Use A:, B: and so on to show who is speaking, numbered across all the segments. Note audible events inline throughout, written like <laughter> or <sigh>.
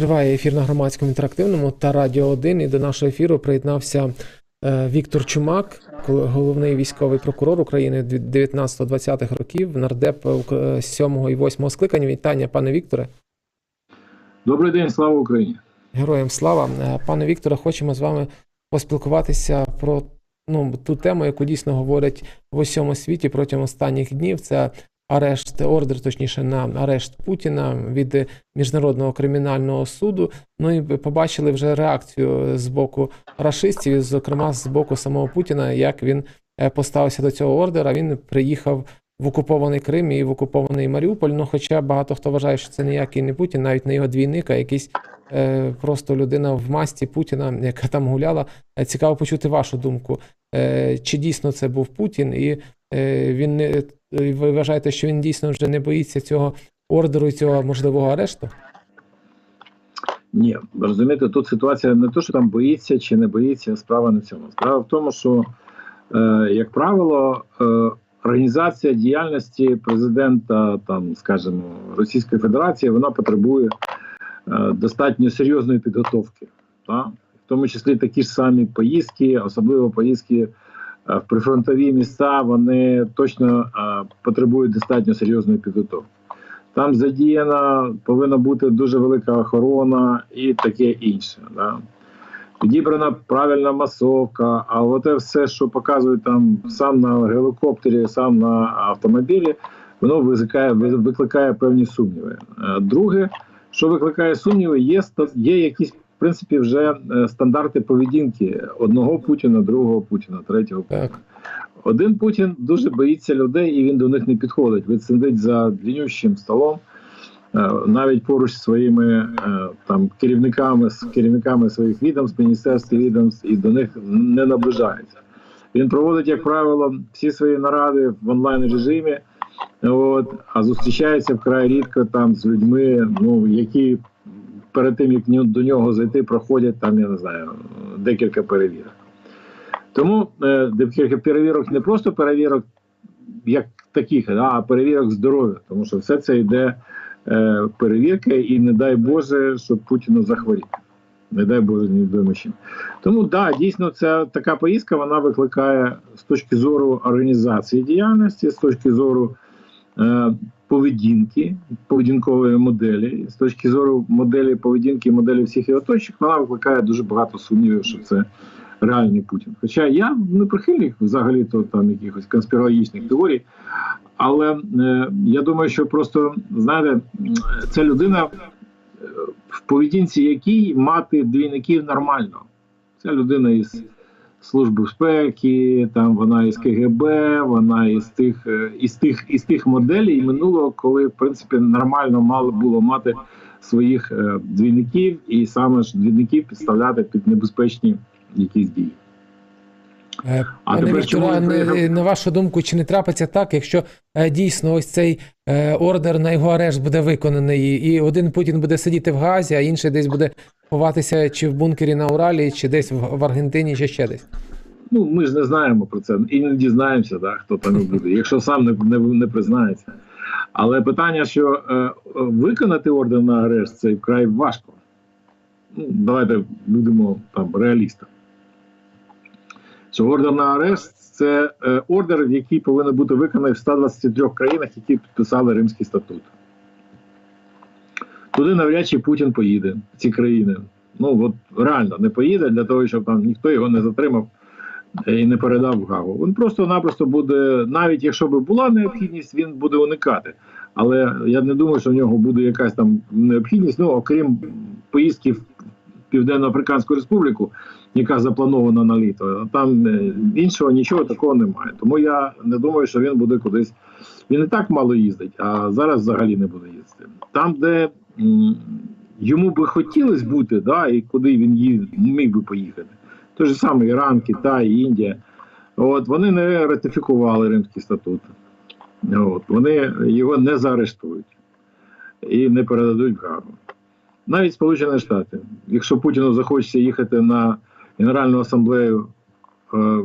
A: Триває ефір на громадському інтерактивному та Радіо 1. І до нашого ефіру приєднався е, Віктор Чумак, головний військовий прокурор України 19-20-х років, нардеп е, 7 і 8 скликання. Вітання, пане Вікторе.
B: Добрий день, слава Україні.
A: Героям слава. Е, Пане Вікторе, хочемо з вами поспілкуватися про ну, ту тему, яку дійсно говорять в усьому світі протягом останніх днів. Це арешт, ордер, точніше, на арешт Путіна від Міжнародного кримінального суду. Ну і побачили вже реакцію з боку рашистів, зокрема з боку самого Путіна, як він е, поставився до цього ордера. Він приїхав в окупований Крим і в окупований Маріуполь. Ну, хоча багато хто вважає, що це ніякий не Путін, навіть не його двійник, а якийсь е, просто людина в масті Путіна, яка там гуляла. Е, Цікаво почути вашу думку. Е, чи дійсно це був Путін, і е, він не е, ви вважаєте, що він дійсно вже не боїться цього ордеру і цього можливого арешту?
B: Ні, розумієте, тут ситуація не то, що там боїться чи не боїться, справа не в цьому. Справа в тому, що, як правило, організація діяльності президента, там, скажімо, Російської Федерації, вона потребує достатньо серйозної підготовки. Та? Тому числі такі ж самі поїздки, особливо поїздки е, в прифронтові міста, вони точно е, потребують достатньо серйозної підготовки. Там задіяна повинна бути дуже велика охорона і таке інше. Да? Підібрана правильна масовка, а от все, що показують там сам на гелікоптері, сам на автомобілі, воно викликає, викликає певні сумніви. Е, Друге, що викликає сумніви, є, є якісь принципі вже е, стандарти поведінки одного Путіна, другого Путіна, третього Путіна.
A: Так.
B: Один Путін дуже боїться людей, і він до них не підходить. Він сидить за длиннющим столом, е, навіть поруч зі своїми е, там керівниками, з керівниками своїх відомств, міністерств відомств, і до них не наближається. Він проводить, як правило, всі свої наради в онлайн режимі, от, а зустрічається вкрай рідко там з людьми, ну які перед тим як до нього зайти, проходять там, я не знаю, декілька перевірок. Тому е, декілька перевірок не просто перевірок як таких, а перевірок здоров'я, тому що все це йде е, перевірка, і не дай Боже, щоб Путіну захворіти. Не дай Боже, ні чим. Тому да, дійсно, ця така поїздка вона викликає з точки зору організації діяльності, з точки зору е, поведінки, поведінкової моделі, з точки зору моделі поведінки, моделі всіх його оточок, вона викликає дуже багато сумнівів, що це реальний Путін. Хоча я не прихильник взагалі то там якихось конспірологічних теорій, але е, я думаю, що просто знаєте, ця людина, е, в поведінці якій мати двійників нормально. Ця людина із Служби безпеки, там вона із КГБ, вона із тих е, із тих із тих моделей минулого, коли в принципі нормально мало було мати своїх е, двійників, і саме ж двійників підставляти під небезпечні якісь дії.
A: Е,
B: А
A: Пане
B: тепер
A: Вікторе,
B: чому
A: а
B: він
A: не-
B: приїхав?
A: на вашу думку, чи не трапиться так, якщо е, дійсно ось цей е, ордер на його арешт буде виконаний, і один Путін буде сидіти в Газі, а інший десь буде ховатися чи в бункері на Уралі, чи десь в, Аргентині, чи ще десь?
B: Ну ми ж не знаємо про це і не дізнаємося, да, хто там буде, якщо сам не, не, не признається. Але питання, що е, е, виконати ордер на арешт, це вкрай важко. Ну, давайте будемо там реалістами. Що ордер на арешт це е, ордер, який повинен бути виконаний в 123 країнах, які підписали Римський статут. Туди навряд чи Путін поїде, в ці країни. Ну от реально не поїде для того, щоб там ніхто його не затримав е, і не передав в Гагу. Він просто-напросто буде, навіть якщо б була необхідність, він буде уникати. Але я не думаю, що в нього буде якась там необхідність. Ну окрім поїздки в Південно-Африканську Республіку, яка запланована на літо. Там е, іншого нічого такого немає. Тому я не думаю, що він буде кудись. Він і так мало їздить, а зараз взагалі не буде їздити. Там, де йому би хотілося бути, да, і куди він їздить, міг би поїхати. Той же самий Іран, Китай, Індія. От вони не ратифікували Римський статут. От, вони його не заарештують і не передадуть в Гагу. Навіть Сполучені Штати. Якщо Путіну захочеться їхати на Генеральну асамблею е,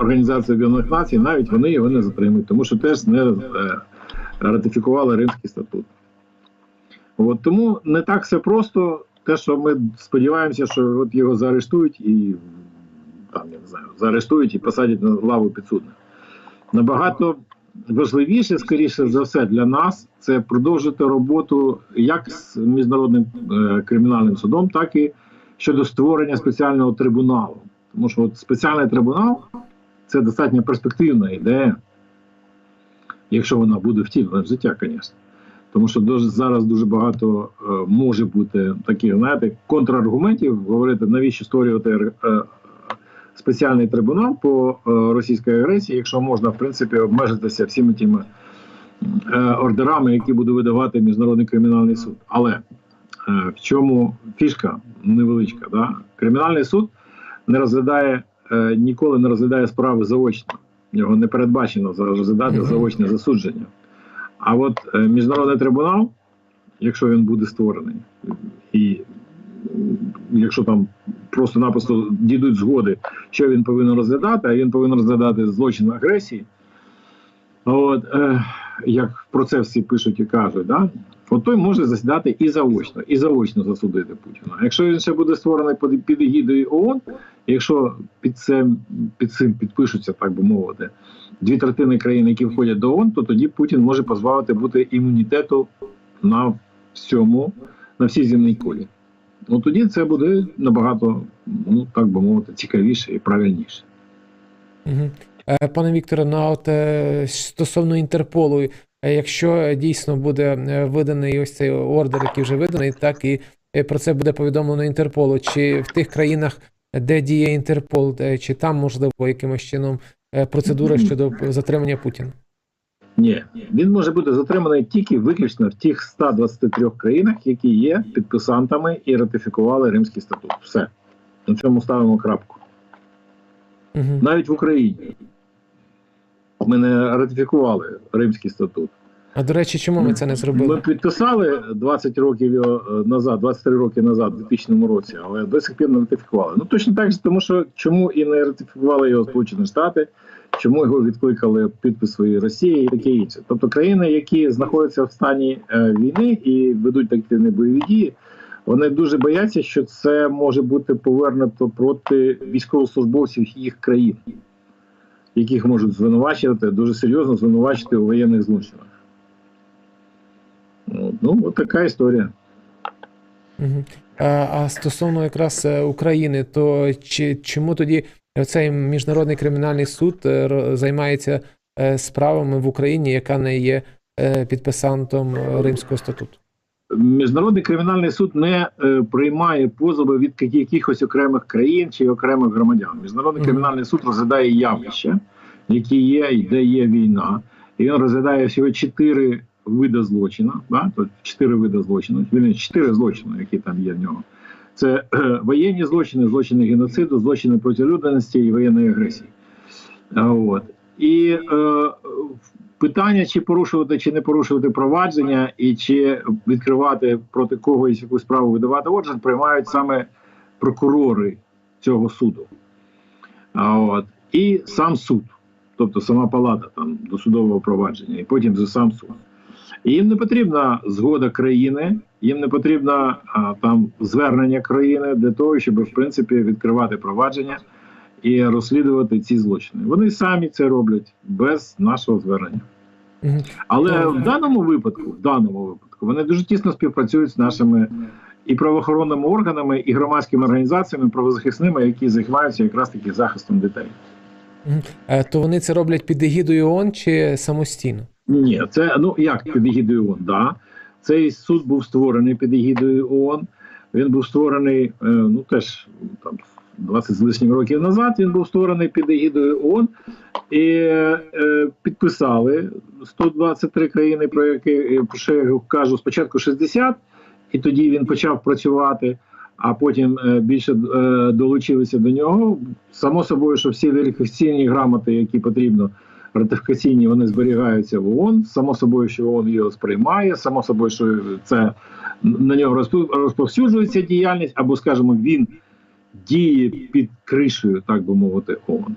B: Організації Об'єднаних Націй, навіть вони його не затримують, тому що теж не е, ратифікували Римський статут. От тому не так все просто. Те, що ми сподіваємося, що от його заарештують і там я не знаю, заарештують і посадять на лаву підсудних. Набагато важливіше, скоріше за все, для нас це продовжити роботу як з міжнародним е, кримінальним судом, так і щодо створення спеціального трибуналу. Тому що от спеціальний трибунал це достатньо перспективна ідея, якщо вона буде втілена в життя, звісно. Тому що дуже, зараз дуже багато е, може бути таких, знаєте, контраргументів говорити, навіщо створювати е, спеціальний трибунал по е, російській агресії, якщо можна, в принципі, обмежитися всіми тими е, ордерами, які буде видавати міжнародний кримінальний суд. Але е, в чому фішка невеличка? Да? Кримінальний суд не розглядає ніколи не розглядає справи заочно. Його не передбачено за- розглядати заочне засудження. А от міжнародний трибунал, якщо він буде створений, і якщо там просто-напросто дійдуть згоди, що він повинен розглядати, а він повинен розглядати злочин агресії. От, е, як про це всі пишуть і кажуть, да? от той може засідати і заочно, і заочно засудити Путіна. Якщо він ще буде створений під, егідою ООН, якщо під цим, під цим підпишуться, так би мовити, дві третини країн, які входять до ООН, то тоді Путін може позбавити бути імунітету на всьому, на всій земній колі. Ну тоді це буде набагато, ну так би мовити, цікавіше і правильніше.
A: Е, Пане Вікторе, ну а от е, стосовно Інтерполу, е, якщо дійсно буде виданий ось цей ордер, який вже виданий, так і про це буде повідомлено Інтерполу, чи в тих країнах, де діє Інтерпол, чи там можливо якимось чином процедура <clears throat> щодо затримання Путіна?
B: Ні, він може бути затриманий тільки виключно в тих 123 країнах, які є підписантами і ратифікували Римський статут. Все на цьому ставимо крапку.
A: Угу.
B: Навіть в Україні ми не ратифікували Римський статут.
A: А до речі, чому ми це не зробили?
B: Ми підписали 20 років е, назад, 23 роки назад, у 2000 році, але до сих пір не ратифікували. Ну точно так же, тому що чому і не ратифікували його Сполучені Штати, чому його відкликали підпис своєї Росії і таке інше. Тобто країни, які знаходяться в стані е, війни і ведуть активні бойові дії, вони дуже бояться, що це може бути повернуто проти військовослужбовців їх країн, яких можуть звинувачувати дуже серйозно звинувачити у воєнних злочинах. Ну, Ну, от така історія.
A: А, а стосовно якраз е, України, то чи, чому тоді цей міжнародний кримінальний суд е, займається е, справами в Україні, яка не є е, підписантом Римського статуту?
B: Міжнародний кримінальний суд не приймає позови від якихось окремих країн чи окремих громадян. Міжнародний кримінальний суд розглядає явища, які є і де є війна. І він розглядає всього чотири види злочину. Да? Тобто чотири види злочину. Він чотири злочини, які там є в нього. Це е, воєнні злочини, злочини геноциду, злочини проти людяності і воєнної агресії. От. І е, питання, чи порушувати, чи не порушувати провадження, і чи відкривати проти когось якусь справу видавати ордер, приймають саме прокурори цього суду. От. І сам суд, тобто сама палата там досудового провадження, і потім за сам суд. І їм не потрібна згода країни, їм не потрібна а, там звернення країни для того, щоб в принципі відкривати провадження і розслідувати ці злочини. Вони самі це роблять без нашого звернення. Але в даному випадку, в даному випадку, вони дуже тісно співпрацюють з нашими і правоохоронними органами, і громадськими організаціями правозахисними, які займаються якраз таки захистом дітей.
A: Е, То вони це роблять під егідою ООН чи самостійно?
B: Ні, це ну як під егідою ООН, да. Цей суд був створений під егідою ООН. Він був створений е, ну теж там 20 з лишнім років назад. Він був створений під егідою ООН і е, підписали 123 країни, про які е, що я кажу, спочатку 60, і тоді він почав працювати. А потім е, більше долучилися до нього. Само собою, що всі верифікаційні грамоти, які потрібно ратифікаційні вони зберігаються в ООН. Само собою, що ООН його сприймає, само собою, що це на нього розповсюджується діяльність, або, скажімо, він діє під кришею, так би мовити, ООН.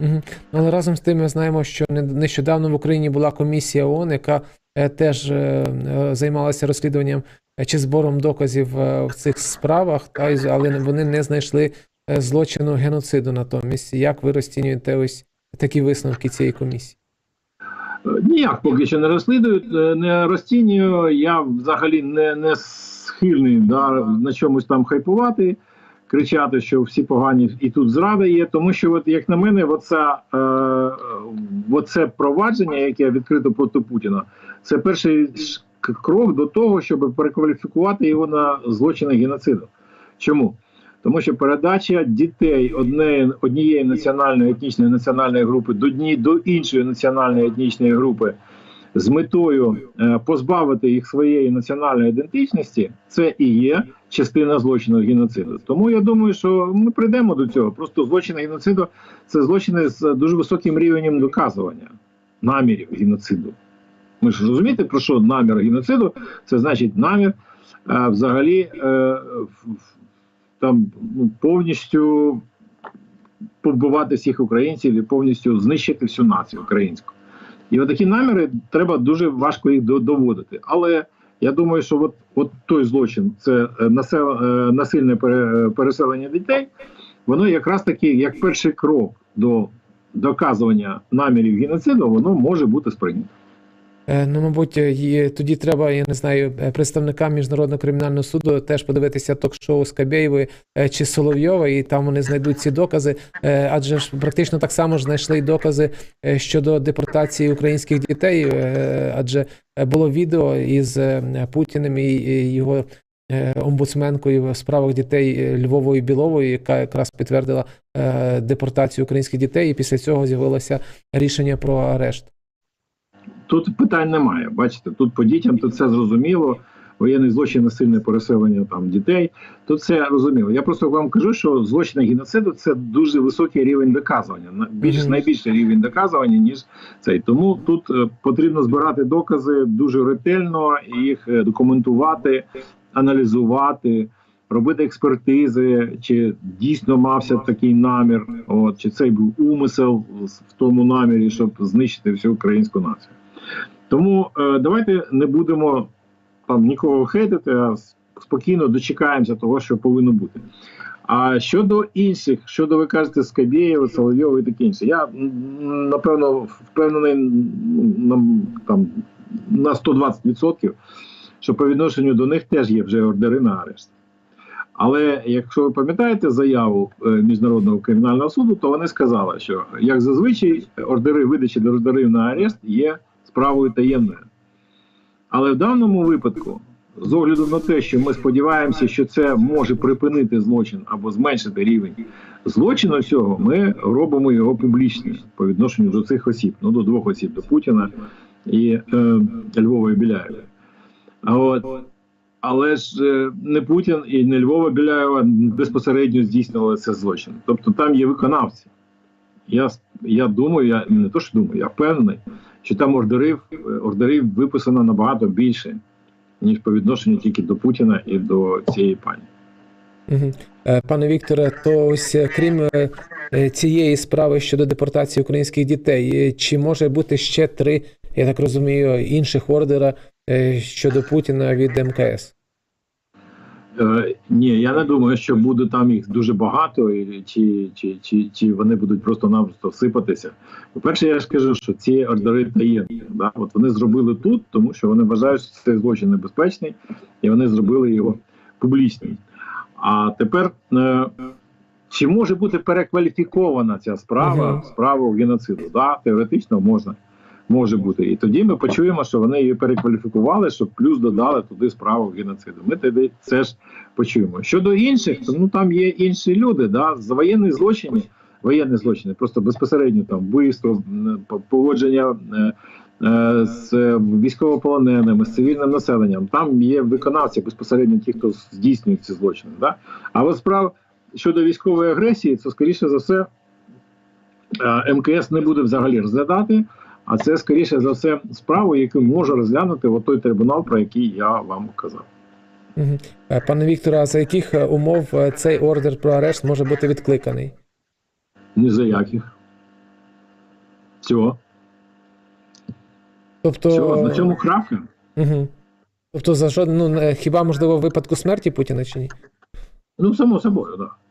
A: Ну, але разом з тим ми знаємо, що не- нещодавно в Україні була комісія ООН, яка е, теж е, займалася розслідуванням е, чи збором доказів в цих справах, та, але вони не знайшли злочину геноциду натомість. Як ви розцінюєте ось такі висновки цієї комісії?
B: Ніяк поки що не розслідують, е, не розцінюю. Я взагалі не, не схильний да, на чомусь там хайпувати, кричати, що всі погані і тут зрада є. Тому що, от, як на мене, оце, е, оце провадження, яке відкрито проти Путіна, це перший крок до того, щоб перекваліфікувати його на злочини геноциду. Чому? Тому що передача дітей однієї, однієї національної етнічної національної групи до дні до іншої національної етнічної групи з метою е, позбавити їх своєї національної ідентичності, це і є частина злочину геноциду. Тому я думаю, що ми прийдемо до цього. Просто злочини геноциду це злочини з дуже високим рівнем доказування намірів геноциду. Ми ж розумієте, про що намір геноциду? Це значить намір е, взагалі е, в- в- там ну, повністю побивати всіх українців і повністю знищити всю націю українську. І от такі наміри треба дуже важко їх доводити. Але я думаю, що от, от той злочин, це е, насел, е, насильне переселення дітей, воно якраз таки як перший крок до доказування намірів геноциду, воно може бути сприйнято.
A: Е, Ну, мабуть, є- тоді треба, я не знаю, е, представникам міжнародного кримінального суду теж подивитися ток-шоу Скабєєвої е, чи Соловйова, і там вони знайдуть ці докази. Е, Адже ж практично так само ж знайшли докази е, щодо депортації українських дітей, е, адже е, було відео із е, Путіним і і його е, омбудсменкою в справах дітей е, Львової Білової, яка якраз підтвердила е, депортацію українських дітей, і після цього з'явилося рішення про арешт.
B: Тут питань немає. Бачите, тут по дітям тут все зрозуміло. Воєнний злочин, насильне переселення там дітей. Тут все розуміло. Я просто вам кажу, що злочини геноциду це дуже високий рівень доказування. Більш найбільший рівень доказування ніж цей. Тому тут е, потрібно збирати докази дуже ретельно, їх е, документувати, аналізувати, робити експертизи, чи дійсно мався такий намір, от чи цей був умисел в тому намірі, щоб знищити всю українську націю. Тому е, давайте не будемо там нікого хейтити, а спокійно дочекаємося того, що повинно бути. А щодо інших, щодо ви кажете Скабєєва, Соловйова і таке інше, я напевно впевнений на, там, на 120%, що по відношенню до них теж є вже ордери на арешт. Але якщо ви пам'ятаєте заяву е, міжнародного кримінального суду, то вони сказали, що як зазвичай ордери видачі ордерів на арешт є справою таємною. Але в даному випадку, з огляду на те, що ми сподіваємося, що це може припинити злочин або зменшити рівень злочину цього, ми робимо його публічним по відношенню до цих осіб, ну до двох осіб, до Путіна і е, Львова і Біляєва. От але ж е, не Путін і не Львова Біляєва безпосередньо здійснювали це злочин. Тобто там є виконавці. Я, я думаю, я не то, що думаю, я впевнений, що там ордерів, ордерів виписано набагато більше, ніж по відношенню тільки до Путіна і до цієї пані.
A: Е, Пане Вікторе, то ось е, крім цієї справи щодо депортації українських дітей, чи може бути ще три, я так розумію, інших ордера щодо Путіна від МКС?
B: Е, ні, я не думаю, що буде там їх дуже багато, і, чи, чи, чи, чи вони будуть просто-напросто сипатися. По-перше, я ж кажу, що ці ордери таємні. Да? От вони зробили тут, тому що вони вважають, що цей злочин небезпечний, і вони зробили його публічним. А тепер е, чи може бути перекваліфікована ця справа справу геноциду? Да, теоретично можна. Може бути, і тоді ми почуємо, що вони її перекваліфікували, щоб плюс додали туди справу геноциду. Ми тоді це ж почуємо. Щодо інших, то ну там є інші люди. Да, за воєнні злочини, воєнні злочини, просто безпосередньо там вбивство, поводження е, е, з військовополоненими, з цивільним населенням. Там є виконавці безпосередньо ті, хто здійснює ці злочини. Да? А от справ щодо військової агресії, це скоріше за все е, МКС не буде взагалі розглядати. А це скоріше за все справу, яку може розглянути от той трибунал, про який я вам казав.
A: Е, Пане Вікторе, а за яких е, умов е, цей ордер про арешт може бути відкликаний?
B: Ні за яких. Цього.
A: Тобто,
B: Цього. На цьому крапка.
A: Угу. Тобто за жодну, ну, хіба можливо в випадку смерті Путіна чи ні?
B: Ну, само собою, так. Да.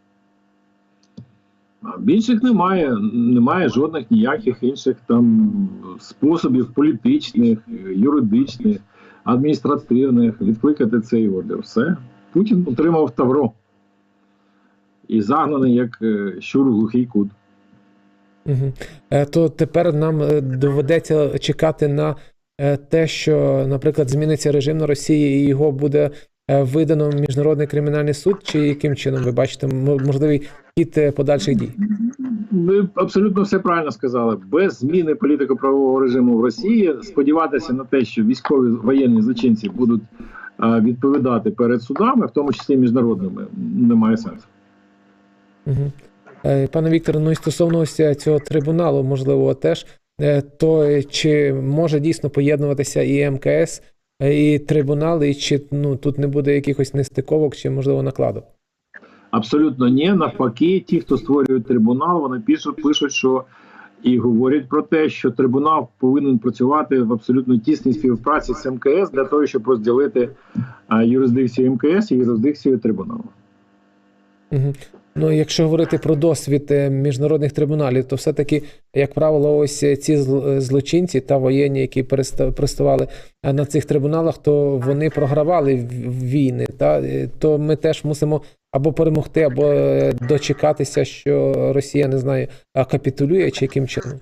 B: Більших немає, немає жодних ніяких інших там способів політичних, юридичних, адміністративних відкликати цей ордер. Все. Путін отримав тавро і загнаний як е, щур глухий кут.
A: Угу. То тепер нам е, доведеться чекати на те, що, наприклад, зміниться режим на Росії і його буде видано в міжнародний кримінальний суд, чи яким чином ви бачите можливий хід е, подальших дій?
B: Ви абсолютно все правильно сказали. Без зміни політико-правового режиму в Росії сподіватися на те, що військові воєнні злочинці будуть е, відповідати перед судами, в тому числі міжнародними, немає сенсу.
A: Угу. Пане Вікторе, ну і стосовно ось цього трибуналу, можливо, теж, е, то е, чи може дійсно поєднуватися і МКС, е, і трибунал, і чи ну, тут не буде якихось нестиковок, чи, можливо, накладок?
B: Абсолютно ні. Навпаки, ті, хто створює трибунал, вони пишуть, пишуть, що і говорять про те, що трибунал повинен працювати в абсолютно тісній співпраці з МКС для того, щоб розділити е, юрисдикцію МКС і юрисдикцію трибуналу.
A: Угу. Ну, якщо говорити про досвід е, міжнародних трибуналів, то все-таки, як правило, ось е, ці е, злочинці та воєнні, які переставали на цих трибуналах, то вони програвали війни. Та? То ми теж мусимо або перемогти, або дочекатися, що Росія не знаю, а капітулює чи яким чином.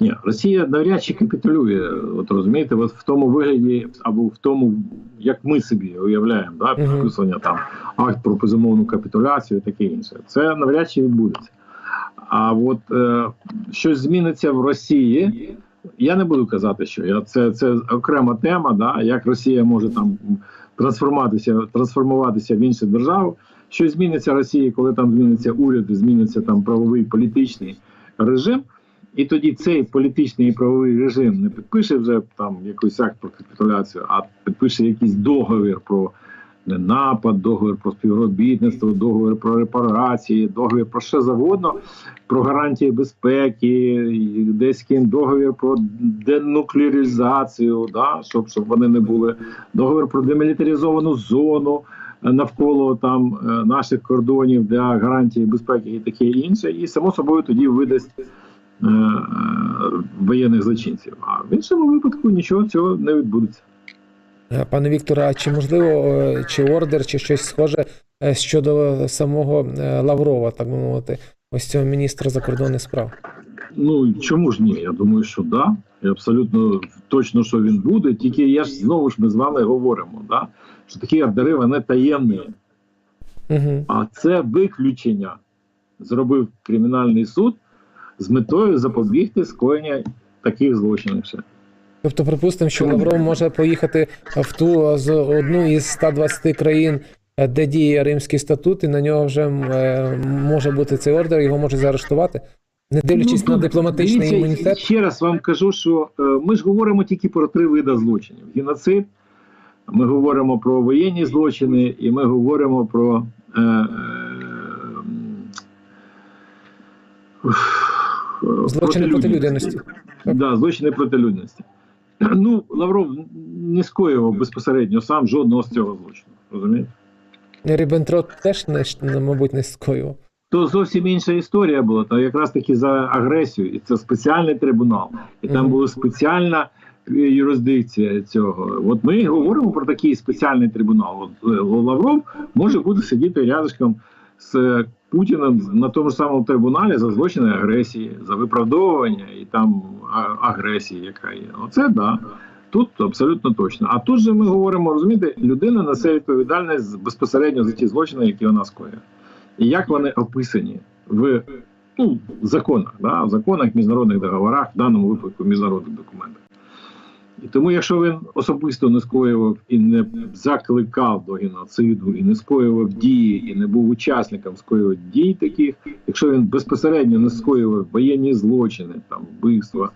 B: Ні, Росія навряд чи капітулює. От розумієте, от в тому вигляді, або в тому, як ми собі уявляємо, да, підписання там акт про безумовну капітуляцію, і таке інше. Це навряд чи відбудеться. А от е, щось зміниться в Росії. Я не буду казати, що я це, це окрема тема, да, як Росія може там трансформуватися, трансформуватися в іншу державу. Що зміниться в Росії, коли там зміниться уряд, зміниться там правовий політичний режим. І тоді цей політичний і правовий режим не підпише вже там якийсь акт про капітуляцію, а підпише якийсь договір про не напад, договір про співробітництво, договір про репарації, договір про що завгодно, про гарантії безпеки, десь ким договір про денуклеаризацію, да, щоб, щоб вони не були, договір про демілітаризовану зону е, навколо там е, наших кордонів для гарантії безпеки і таке інше. І само собою тоді видасть воєнних злочинців. А в іншому випадку нічого цього не відбудеться.
A: Е, Пане Вікторе, а чи можливо, е, чи ордер, чи щось схоже е, щодо самого е, Лаврова, так би мовити, ось цього міністра закордонних справ?
B: Ну чому ж ні? Я думаю, що да. І абсолютно точно, що він буде. Тільки я ж знову ж ми з вами говоримо, да? що такі ордери вони таємні.
A: Угу.
B: А це виключення зробив кримінальний суд з метою запобігти скоєння таких злочинів.
A: Тобто, припустимо, що Лавров може поїхати в ту з одну із 120 країн, е, де діє Римський статут, і на нього вже е, може бути цей ордер, його можуть заарештувати, не дивлячись
B: Ну,
A: на дипломатичний
B: дивіться,
A: імунітет.
B: Ще раз вам кажу, що е, ми ж говоримо тільки про три види злочинів: геноцид, ми говоримо про воєнні злочини, і ми говоримо про. Е, е,
A: Злочини проти людяності. Так.
B: Да, злочини проти людяності. <clears throat> Ну, Лавров не скоював безпосередньо сам жодного з цього злочину. Розумієте?
A: Ріббентроп теж не мабуть не скоював.
B: То зовсім інша історія була, та якраз таки за агресію, і це спеціальний трибунал, і там була спеціальна е, юрисдикція цього. От ми говоримо про такий спеціальний трибунал. От е, Лавров може бути сидіти рядышком з Путіним на тому ж самому трибуналі за злочини агресії, за виправдовування і там агресії, яка є. Оце да. Тут абсолютно точно. А тут же ми говоримо, розумієте, людина несе відповідальність безпосередньо за ті злочини, які вона скоює і як вони описані в ну, законах, да, в законах, міжнародних договорах, в даному випадку міжнародних документах. І тому, якщо він особисто не скоював і не закликав до геноциду, і не скоював дії, і не був учасником скоювання дій таких, якщо він безпосередньо не скоював воєнні злочини, там вбивства,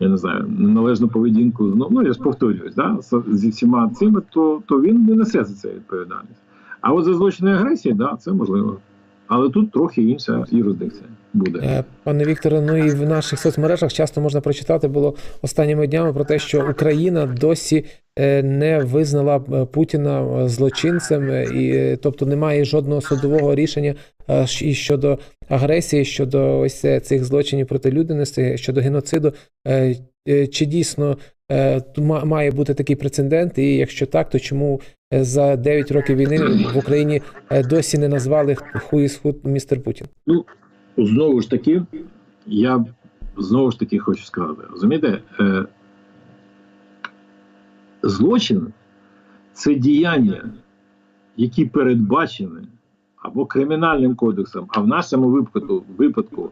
B: я не знаю, неналежну поведінку, ну, ну я ж повторююсь, да, зі всіма цими, то, то він не несе за це відповідальність. А от за злочини агресії, да, це можливо. Але тут трохи інша юрисдикція буде.
A: Е, Пане Вікторе, ну і в наших соцмережах часто можна прочитати було останніми днями про те, що Україна досі е, не визнала е, Путіна злочинцем, і тобто немає жодного судового рішення і щодо агресії, щодо ось цих злочинів проти людяності, щодо геноциду. Чи дійсно ма- має бути такий прецедент? І якщо так, то чому за 9 років війни в Україні досі не назвали хуїсхуд містер Путін?
B: Знову ж таки, я знову ж таки хочу сказати: розумієте, е, злочин це діяння, які передбачені або кримінальним кодексом, а в нашому випадку, випадку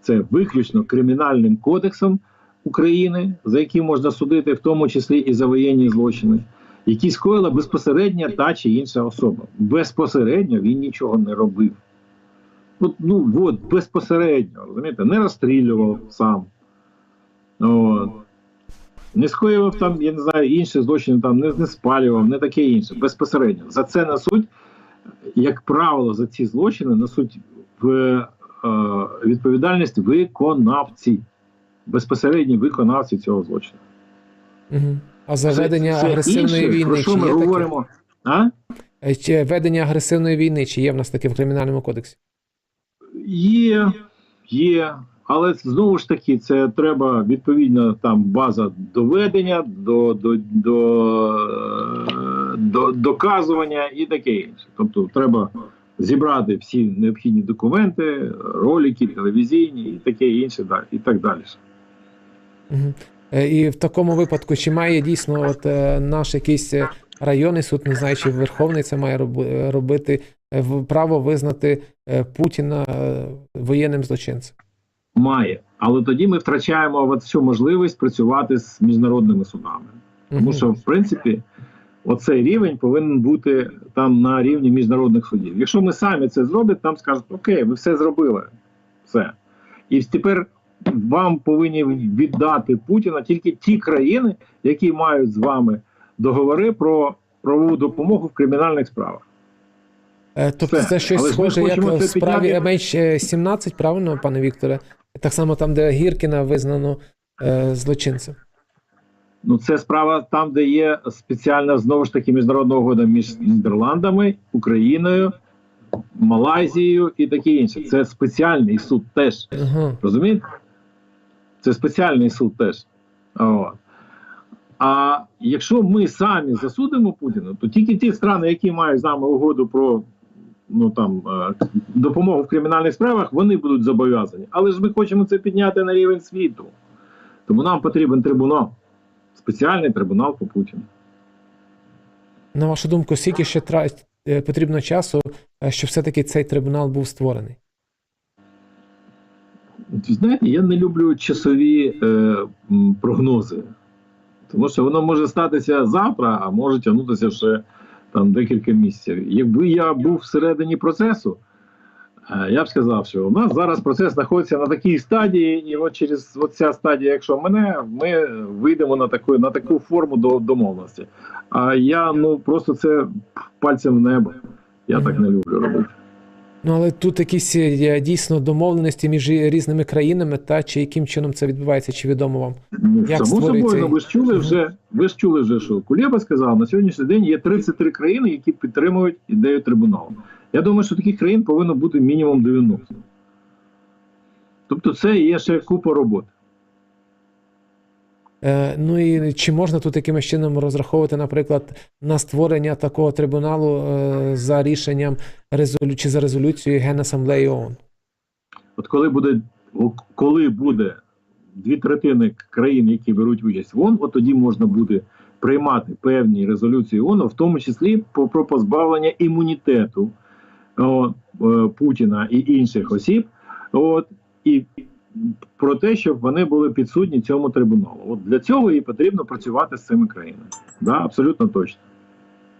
B: це виключно кримінальним кодексом України, за яким можна судити, в тому числі і за воєнні злочини, які скоїла безпосередньо та чи інша особа. Безпосередньо він нічого не робив. От, ну от, безпосередньо, розумієте, не розстрілював сам. От. Не скоював там, я не знаю, інші злочини, там не, не спалював, не таке інше. Безпосередньо. За це несуть, як правило, за ці злочини несуть в е, відповідальність виконавці, безпосередні виконавці цього злочину.
A: Угу. А за ведення
B: це
A: агресивної
B: інше,
A: війни
B: Про що
A: чи
B: ми
A: є таке?
B: говоримо? А?
A: Е, Чи ведення агресивної війни, чи є в нас таке в кримінальному кодексі?
B: Є, є, але знову ж таки, це треба відповідна там база доведення, до, до, до, е, до доказування і таке інше. Тобто, треба зібрати всі необхідні документи, ролики, телевізійні і таке інше, і так далі.
A: Угу. І в такому випадку, чи має дійсно от, е, наш якийсь е, районний суд, не знаю, чи Верховний це має робити, е, в- право визнати е, Путіна е, воєнним злочинцем?
B: Має, але тоді ми втрачаємо от цю можливість працювати з міжнародними судами. Тому що, в принципі, оцей рівень повинен бути там на рівні міжнародних судів. Якщо ми самі це зробимо, там скажуть, окей, ви все зробили. Все. І тепер вам повинні віддати Путіна тільки ті країни, які мають з вами договори про правову допомогу в кримінальних справах.
A: Е, Тобто це щось
B: Але
A: схоже, як в справі
B: підняти.
A: MH17, правильно, пане Вікторе? Так само там, де Гіркіна визнано е, злочинцем.
B: Ну, це справа там, де є спеціальна знову ж таки міжнародна угода між Нідерландами, Україною, Малайзією і таке інше. Це спеціальний суд теж.
A: Ага.
B: Розумієте? Це спеціальний суд теж. От. А якщо ми самі засудимо Путіна, то тільки ті страни, які мають з нами угоду про ну, там, е, допомогу в кримінальних справах, вони будуть зобов'язані. Але ж ми хочемо це підняти на рівень світу. Тому нам потрібен трибунал. Спеціальний трибунал по Путіну.
A: На вашу думку, скільки ще е, потрібно часу, е, щоб все-таки цей трибунал був створений?
B: Знаєте, я не люблю часові е, прогнози, тому що воно може статися завтра, а може тягнутися ще там декілька місяців. Якби я був всередині процесу, е, я б сказав, що у нас зараз процес знаходиться на такій стадії, і от через от ця стадія, якщо мене, ми вийдемо на таку, на таку форму до домовленості. А я ну просто це пальцем в небо. Я так не люблю робити.
A: Ну, але тут якісь е, дійсно домовленості між різними країнами, та чи яким чином це відбувається, чи відомо вам?
B: Ну,
A: Як
B: Само собою, ну, ви ж чули вже, ви ж чули вже, що Кулєба сказав, на сьогоднішній день є 33 країни, які підтримують ідею трибуналу. Я думаю, що таких країн повинно бути мінімум 90. Тобто це є ще купа роботи.
A: Е, ну і чи можна тут якимось чином розраховувати, наприклад, на створення такого трибуналу е, за рішенням резолю... чи за резолюцією Генасамблеї ООН?
B: От коли буде, коли буде дві третини країн, які беруть участь в ООН, от тоді можна буде приймати певні резолюції ООН, в тому числі про позбавлення імунітету о, е, Путіна і інших осіб, от і про те, щоб вони були підсудні цьому трибуналу. От для цього і потрібно працювати з цими країнами. Да, абсолютно точно.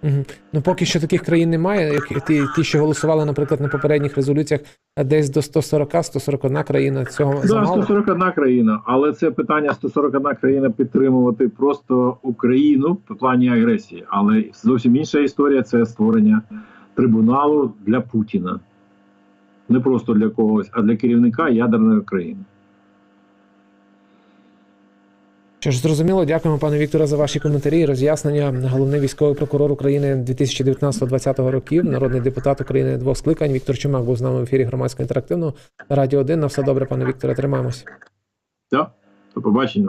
A: Угу. Ну поки що таких країн немає, як ті, ті, що голосували, наприклад, на попередніх резолюціях, десь до 140-141 країна цього
B: Да,
A: замало.
B: 141 країна, але це питання 141 країна підтримувати просто Україну в плані агресії. Але зовсім інша історія це створення трибуналу для Путіна. Не просто для когось, а для керівника ядерної країни.
A: Що ж, зрозуміло, дякуємо, пане Вікторе, за ваші коментарі і роз'яснення. Головний військовий прокурор України 2019-2020 років, народний депутат України двох скликань. Віктор Чумак був з нами в ефірі громадського інтерактивного Радіо 1. На все добре, пане Вікторе, тримаємось.
B: Да? До побачення.